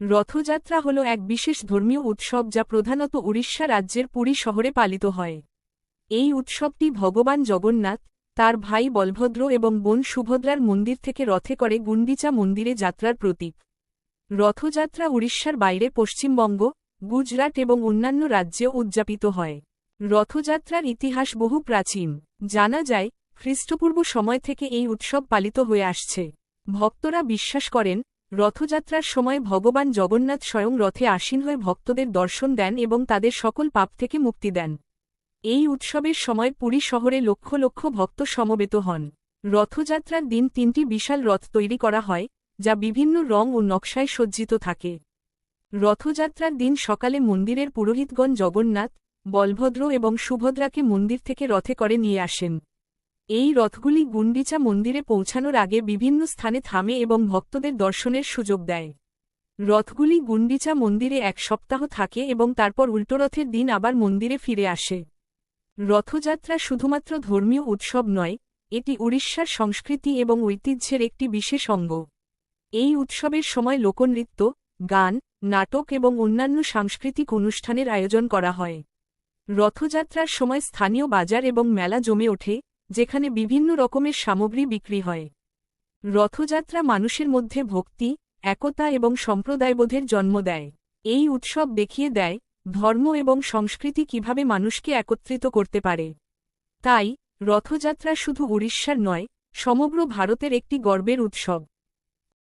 রথযাত্রা হল এক বিশেষ ধর্মীয় উৎসব যা প্রধানত উড়িষ্যা রাজ্যের পুরী শহরে পালিত হয়। এই উৎসবটি ভগবান জগন্নাথ, তার ভাই বলভদ্র এবং বোন সুভদ্রার মন্দির থেকে রথে করে গুন্ডিচা মন্দিরে যাত্রার প্রতীক। রথযাত্রা উড়িষ্যার বাইরে পশ্চিমবঙ্গ, গুজরাট এবং অন্যান্য রাজ্যেও উদযাপিত হয়। রথযাত্রার ইতিহাস বহু প্রাচীন। জানা যায়, খ্রিস্টপূর্ব সময় থেকে এই উৎসব পালিত হয়ে আসছে। ভক্তরা বিশ্বাস করেন রথযাত্রার সময় ভগবান জগন্নাথ স্বয়ং রথে আসীন হয়ে ভক্তদের দর্শন দেন এবং তাদের সকল পাপ থেকে মুক্তি দেন। এই উৎসবের সময় পুরী শহরে লক্ষ লক্ষ ভক্ত সমবেত হন। রথযাত্রার দিন তিনটি বিশাল রথ তৈরি করা হয়, যা বিভিন্ন রং ও নকশায় সজ্জিত থাকে। রথযাত্রার দিন সকালে মন্দিরের পুরোহিতগণ জগন্নাথ, বলভদ্র এবং সুভদ্রাকে মন্দির থেকে রথে করে নিয়ে আসেন। এই রথগুলি গুন্ডিচা মন্দিরে পৌঁছানোর আগে বিভিন্ন স্থানে থামে এবং ভক্তদের দর্শনের সুযোগ দেয়। রথগুলি গুন্ডিচা মন্দিরে এক সপ্তাহ থাকে এবং তারপর উল্টোরথের দিন আবার মন্দিরে ফিরে আসে। রথযাত্রা শুধুমাত্র ধর্মীয় উৎসব নয়, এটি উড়িষ্যার সংস্কৃতি এবং ঐতিহ্যের একটি বিশেষ অঙ্গ। এই উৎসবের সময় লোকনৃত্য, গান, নাটক এবং অন্যান্য সাংস্কৃতিক অনুষ্ঠানের আয়োজন করা হয়। রথযাত্রার সময় স্থানীয় বাজার এবং মেলা জমে ওঠে যেখানে বিভিন্ন রকমের সামগ্রী বিক্রি হয়। রথযাত্রা মানুষের মধ্যে ভক্তি, একতা এবং সম্প্রদায়বোধের জন্ম দেয়। এই উৎসব দেখিয়ে দেয় ধর্ম এবং সংস্কৃতি কীভাবে মানুষকে একত্রিত করতে পারে। তাই, রথযাত্রা শুধু উড়িষ্যার নয়, সমগ্র ভারতের একটি গর্বের উৎসব।